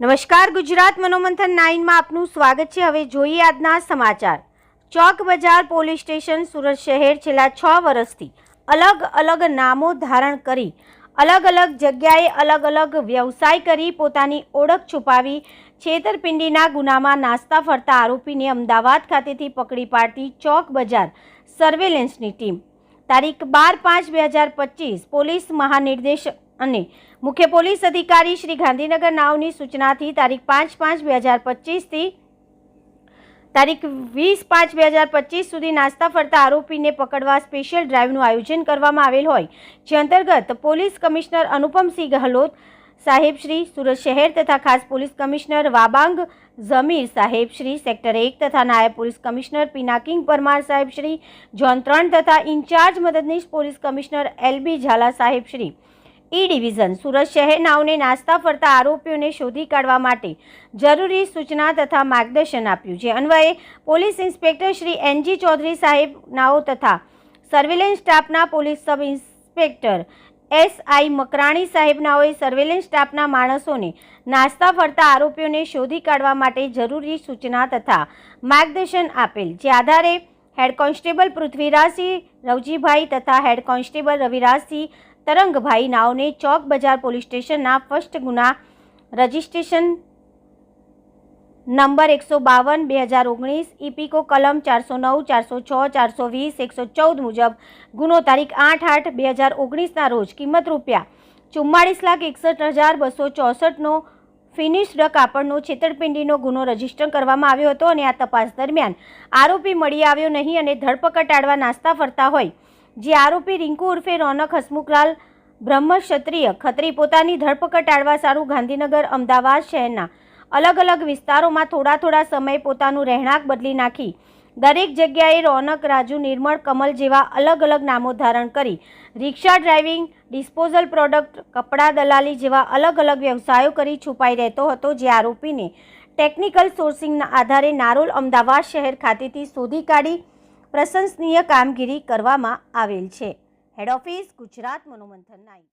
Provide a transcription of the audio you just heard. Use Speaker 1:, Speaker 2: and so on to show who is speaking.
Speaker 1: નમસ્કાર, ગુજરાત મનોમંથન નાઇનમાં આપનું સ્વાગત છે. હવે જોઈએ આજના સમાચાર. ચોક બજાર પોલીસ સ્ટેશન સુરત શહેર છેલ્લા છ વર્ષથી અલગ અલગ નામો ધારણ કરી, અલગ અલગ જગ્યાએ અલગ અલગ વ્યવસાય કરી પોતાની ઓળખ છુપાવી છેતરપિંડીના ગુનામાં નાસ્તા ફરતા આરોપીને અમદાવાદ ખાતેથી પકડી પાડતી ચોક બજાર સર્વેલન્સની ટીમ. તારીખ બાર પાંચ બે હજાર પચીસ, પોલીસ મહાનિર્દેશક અને મુખ્ય પોલીસ અધિકારી શ્રી ગાંધીનગર નાવની સૂચનાથી તારીખ પાંચ પાંચ બે હજાર પચીસથી તારીખ વીસ પાંચ બે હજાર પચીસ સુધી નાસ્તા ફરતા આરોપીને પકડવા સ્પેશિયલ ડ્રાઈવનું આયોજન કરવામાં આવેલ હોય, જે અંતર્ગત પોલીસ કમિશનર અનુપમસિંહ ગહલોત સાહેબ શ્રી સુરત શહેર તથા ખાસ પોલીસ કમિશનર વાબાંગ ઝમીર સાહેબ શ્રી સેક્ટર એક તથા નાયબ પોલીસ કમિશનર પિનાકિંગ પરમાર સાહેબ શ્રી, ઝોન ત્રણ તથા ઇન્ચાર્જ મદદનીશ પોલીસ કમિશનર એલબી ઝાલા સાહેબ શ્રી ઈ ડિવિઝન સુરત શહેર નાવને નાસ્તા ફરતા આરોપીઓને શોધી કાઢવા માટે જરૂરી સૂચના તથા માર્ગદર્શન આપ્યું જે અન્વયે police inspector Shri NG Chaudhari સાહેબ નાઓ તથા સર્વેલન્સ સ્ટાફના police sub inspector S I Makrani સાહેબનાઓએ surveillance સ્ટાફના માણસોને નાસ્તા ફરતા આરોપીઓને શોધી કાઢવા માટે જરૂરી સૂચના તથા માર્ગદર્શન આપેલ જે આધારે હેડ કોન્સ્ટેબલ પૃથ્વીરાજસિંહ રવજીભાઈ તથા હેડ કોન્સ્ટેબલ રવિરાજસિંહ તરંગભાઈ નાવને ચોક બજાર પોલીસ સ્ટેશનના ફર્સ્ટ ગુના રજિસ્ટ્રેશન નંબર એકસો બાવન, બે હજાર ઓગણીસ ઇપિકો કલમ ચારસો નવ, ચારસો છ, ચારસો વીસ, એકસો ચૌદ મુજબ ગુનો તારીખ આઠ આઠ, બે હજાર ઓગણીસના રોજ કિંમત રૂપિયા ચુમ્માળીસ લાખ એકસઠ હજાર બસો ચોસઠનો ફિનિશ્ડ કાપડનો છેતરપિંડીનો ગુનો રજિસ્ટર કરવામાં આવ્યો હતો અને આ તપાસ દરમિયાન આરોપી મળી આવ્યો નહીં અને ધરપકડ ટાળવા નાસ્તા ફરતા હોય. જે આરોપી રિંકુ ઉર્ફે રોનક હસમુખલાલ બ્રહ્મક્ષત્રિય ખત્રી પોતાની ધરપકડ ટાળવા સારું ગાંધીનગર, અમદાવાદ શહેરના અલગ અલગ વિસ્તારોમાં થોડા થોડા સમય પોતાનું રહેણાંક બદલી નાખી. દરેક જગ્યાએ રોનક, રાજુ, નિર્મળ, કમલ જેવા અલગ અલગ નામો ધારણ કરી રિક્ષા ડ્રાઇવિંગ, ડિસ્પોઝલ પ્રોડક્ટ, કપડાં દલાલી જેવા અલગ અલગ વ્યવસાયો કરી છુપાઈ રહેતો હતો, જે આરોપીને ટેકનિકલ સોર્સિંગના આધારે નારોલ, અમદાવાદ શહેર ખાતેથી શોધી કાઢી પ્રશંસનીય કામગીરી કરવામાં આવેલ છે. હેડ ઓફિસ ગુજરાત મનોમંથન નાઈ